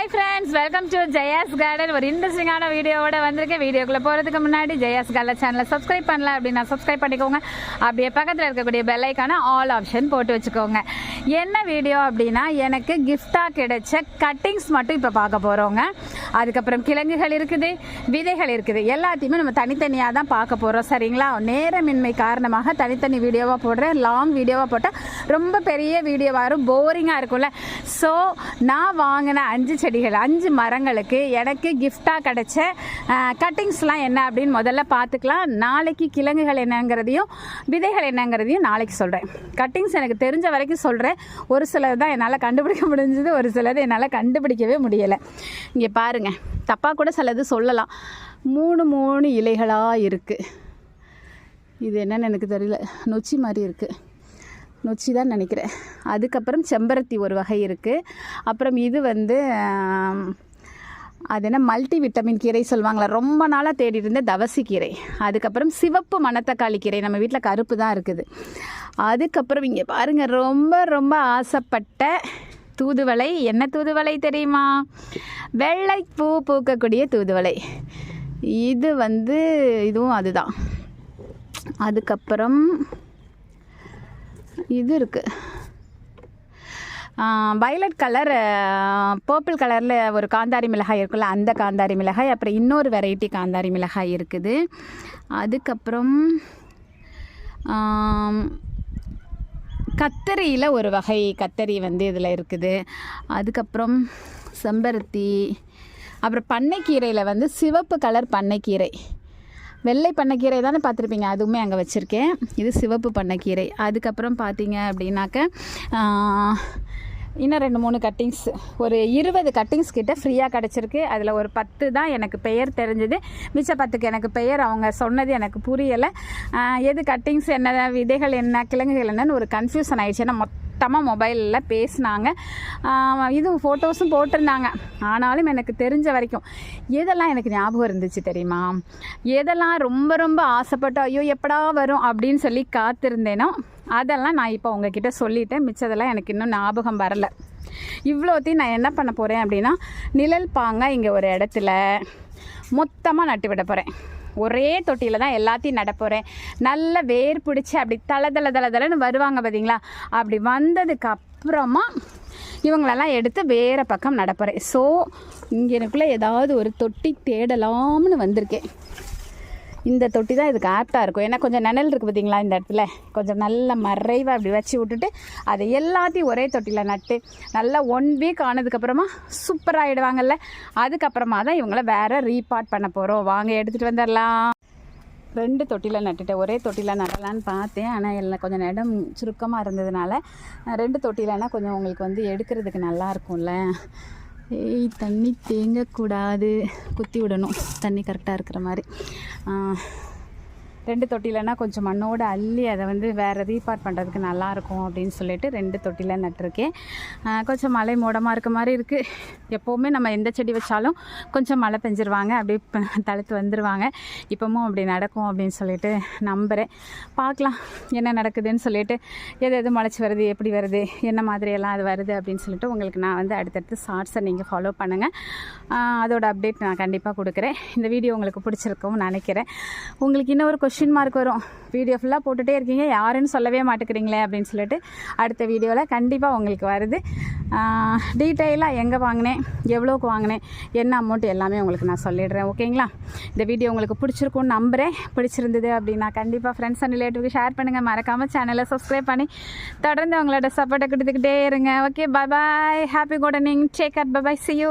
Hi friends welcome to Jaya's garden ஒரு இன்ட்ரெஸ்டிங்கான வீடியோவோட வந்திருக்கேன். வீடியோக்குள்ளே போகிறதுக்கு முன்னாடி ஜெயாஸ் கார்டன் சேனலை சப்ஸ்கிரைப் பண்ணல அப்படின்னா சப்ஸ்கிரைப் பண்ணிக்கோங்க. அப்படியே பக்கத்தில் இருக்கக்கூடிய பெல்லைக்கான ஆல் ஆப்ஷன் போட்டு வச்சுக்கோங்க. என்ன வீடியோ அப்படின்னா எனக்கு கிஃப்டாக கிடைச்ச கட்டிங்ஸ் மட்டும் இப்போ பார்க்க போகிறோங்க அதுக்கப்புறம் கிழங்குகள் இருக்குது விதைகள் இருக்குது. எல்லாத்தையுமே நம்ம தனித்தனியாக தான் பார்க்க போகிறோம் சரிங்களா? நேரமின்மை காரணமாக தனித்தனி வீடியோவாக போடுறேன் லாங் வீடியோவாக போட்டால் ரொம்ப பெரிய வீடியோவாக இருக்கும் போரிங்காக இருக்கும்ல. ஸோ நான் வாங்கின அஞ்சு செடிகள் அஞ்சு மரங்களுக்கு எனக்கு கிஃப்டாக கிடைச்ச கட்டிங்ஸ்லாம் என்ன அப்படின்னு முதல்ல பார்த்துக்கலாம். நாளைக்கு கிழங்குகள் என்னங்கிறதையும் விதைகள் என்னங்கிறதையும் நாளைக்கு சொல்கிறேன் கட்டிங்ஸ் எனக்கு தெரிஞ்ச வரைக்கும் சொல்கிறேன் ஒரு சிலது தான் என்னால் கண்டுபிடிக்க முடிஞ்சது ஒரு சிலது என்னால் கண்டுபிடிக்கவே முடியலை. இங்கே பாருங்கள் தப்பாக கூட சிலது சொல்லலாம். மூணு மூணு இலைகளாக இருக்குது இது என்னன்னு எனக்கு தெரியல. நொச்சி மாதிரி இருக்குது நொச்சி தான் நினைக்கிறேன். அதுக்கப்புறம் செம்பருத்தி ஒரு வகை இருக்குது அப்புறம் இது வந்து அது என்ன மல்டி விட்டமின் கீரை சொல்லுவாங்களா? ரொம்ப நாளாக தேடிட்டு இருந்த தவசி கீரை. அதுக்கப்புறம் சிவப்பு மணத்தக்காளி கீரை. நம்ம வீட்டில் கருப்பு தான் இருக்குது. அதுக்கப்புறம் இங்கே பாருங்கள் ரொம்ப ரொம்ப ஆசைப்பட்ட தூதுவளை? என்ன தூதுவளை தெரியுமா? வெள்ளை பூ பூக்கக்கூடிய தூதுவளை. இது வந்து இதுவும் அதுதான். அதுக்கப்புறம் இது இருக்குது வயலட் கலர் பர்பிள் கலரில் ஒரு காந்தாரி மிளகாய் இருக்குல்ல அந்த காந்தாரி மிளகாய் அப்புறம் இன்னொரு வெரைட்டி காந்தாரி மிளகாய் இருக்குது. அதுக்கப்புறம் கத்தரியில் ஒரு வகை கத்தரி வந்து இதில் இருக்குது. அதுக்கப்புறம் செம்பருத்தி அப்புறம் பண்ணைக்கீரையில் வந்து சிவப்பு கலர் பண்ணைக்கீரை. வெள்ளை பண்ணைக்கீரை தானே பார்த்துருப்பீங்க? அதுவுமே அங்கே வச்சுருக்கேன். இது சிவப்பு பண்ணைக்கீரை. அதுக்கப்புறம் பார்த்தீங்க அப்படின்னாக்க இன்னும் ரெண்டு மூணு கட்டிங்ஸ் ஒரு இருபது கட்டிங்ஸ் கிட்ட ஃப்ரீயாக கிடச்சிருக்கு. அதில் ஒரு பத்து தான் எனக்கு பெயர் தெரிஞ்சது. மிச்ச பத்துக்கு எனக்கு பெயர் அவங்க சொன்னது எனக்கு புரியலை. எது கட்டிங்ஸ் என்ன விதைகள் என்ன கிழங்குகள் என்னன்னு ஒரு கன்ஃபியூஷன் ஆயிடுச்சு. ஏன்னா மொத்தமாக மொபைலில் பேசினாங்க. இது ஃபோட்டோஸும் போட்டிருந்தாங்க. ஆனாலும் எனக்கு தெரிஞ்ச வரைக்கும் எதெல்லாம் எனக்கு ஞாபகம் இருந்துச்சு தெரியுமா? எதெல்லாம் ரொம்ப ரொம்ப ஆசைப்பட்டோம் ஐயோ எப்படா வரும்? அப்படின்னு சொல்லி காத்திருந்தேனோ அதெல்லாம் நான் இப்போ உங்ககிட்ட சொல்லிட்டேன். மிச்சதெல்லாம் எனக்கு இன்னும் ஞாபகம் வரல. இவ்வளோத்தையும் நான் என்ன பண்ண போகிறேன் அப்படின்னா நிழல் பாங்க இங்கே ஒரு இடத்துல. மொத்தமாக நட்டு விட போகிறேன் ஒரே தொட்டியில் தான் எல்லாத்தையும் நடப்போகிறேன் நல்ல வேர் பிடிச்சி அப்படி தல தல தல தலைன்னு வருவாங்க பார்த்தீங்களா அப்படி வந்ததுக்கு அப்புறமா இவங்களெல்லாம் எடுத்து வேறு பக்கம் நடப்புகிறேன் ஸோ இங்கே எனக்குள்ளே ஏதாவது ஒரு தொட்டி தேடலாம்னு வந்திருக்கேன். இந்த தொட்டி தான் இதுக்கு ஆப்டாக இருக்கும். ஏன்னா கொஞ்சம் நிழல் இருக்குது பார்த்தீங்களா இந்த இடத்துல? கொஞ்சம் நல்ல மறைவாக அப்படி வச்சு விட்டுட்டு அதை எல்லாத்தையும் ஒரே தொட்டியில் நட்டு நல்லா ஒன் வீக் ஆனதுக்கப்புறமா சூப்பராகிடுவாங்கல்ல அதுக்கப்புறமா தான் இவங்கள வேறு ரீபார்ட் பண்ண போகிறோம் வாங்க எடுத்துகிட்டு வந்துடலாம். ரெண்டு தொட்டியில் நட்டுட்டேன். ஒரே தொட்டியில் நடலான்னு பார்த்தேன். ஆனால் எல்லாம் கொஞ்சம் இடம் சுருக்கமாக இருந்ததுனால ரெண்டு தொட்டிலனா கொஞ்சம் உங்களுக்கு வந்து எடுக்கிறதுக்கு நல்லா இருக்கும்ல. ஏய் தண்ணி தேங்கக்கூடாது. குத்தி விடணும். தண்ணி கரெக்டாக இருக்கிற மாதிரி. ரெண்டு தொட்டிலனா கொஞ்சம் மண்ணோடு அள்ளி அதை வந்து வேறு ரீபார்ட் பண்ணுறதுக்கு நல்லாயிருக்கும் அப்படின்னு சொல்லிட்டு ரெண்டு தொட்டியில் நட்டிருக்கேன். கொஞ்சம் மழை மூடமாக இருக்க மாதிரி இருக்குது எப்போவுமே நம்ம எந்த செடி வச்சாலும் கொஞ்சம் மழை பெஞ்சிருவாங்க அப்படியே ப- தழுத்து வந்துடுவாங்க இப்போவும் அப்படி நடக்கும் அப்படின்னு சொல்லிட்டு நம்புகிறேன் பார்க்கலாம் என்ன நடக்குதுன்னு சொல்லிட்டு எது எது முளைச்சி வருது எப்படி வருது என்ன மாதிரியெல்லாம் அது வருது அப்படின்னு சொல்லிட்டு உங்களுக்கு நான் வந்து அடுத்தடுத்து ஷார்ட்ஸை நீங்கள் ஃபாலோ பண்ணுங்கள் அதோட அப்டேட் நான் கண்டிப்பாக கொடுக்குறேன். இந்த வீடியோ உங்களுக்கு பிடிச்சிருக்கும்னு நினைக்கிறேன். உங்களுக்கு இன்னொரு கொஷின் கொஷின் மார்க் வரும். வீடியோ ஃபுல்லாக போட்டுகிட்டே இருக்கீங்க. யாருன்னு சொல்லவே மாட்டேங்கிறீங்களே அப்படின்னு சொல்லிட்டு அடுத்த வீடியோவில் கண்டிப்பாக உங்களுக்கு வருது. டீட்டெயிலாக எங்கே வாங்கினேன்? எவ்வளோக்கு வாங்கினேன்? என்ன அமௌண்ட் எல்லாமே உங்களுக்கு நான் சொல்லிடுறேன். ஓகேங்களா? இந்த வீடியோ உங்களுக்கு பிடிச்சிருக்கும்னு நம்புகிறேன் பிடிச்சிருந்தது அப்படின்னா கண்டிப்பாக ஃப்ரெண்ட்ஸ் அண்ட் ரிலேட்டிவ்க்கு ஷேர் பண்ணுங்கள் மறக்காமல் சேனலை சப்ஸ்கிரைப் பண்ணி தொடர்ந்து உங்களோட சப்போர்ட்டை கொடுத்துக்கிட்டே இருங்க. Okay bye bye happy gardening take at bye see you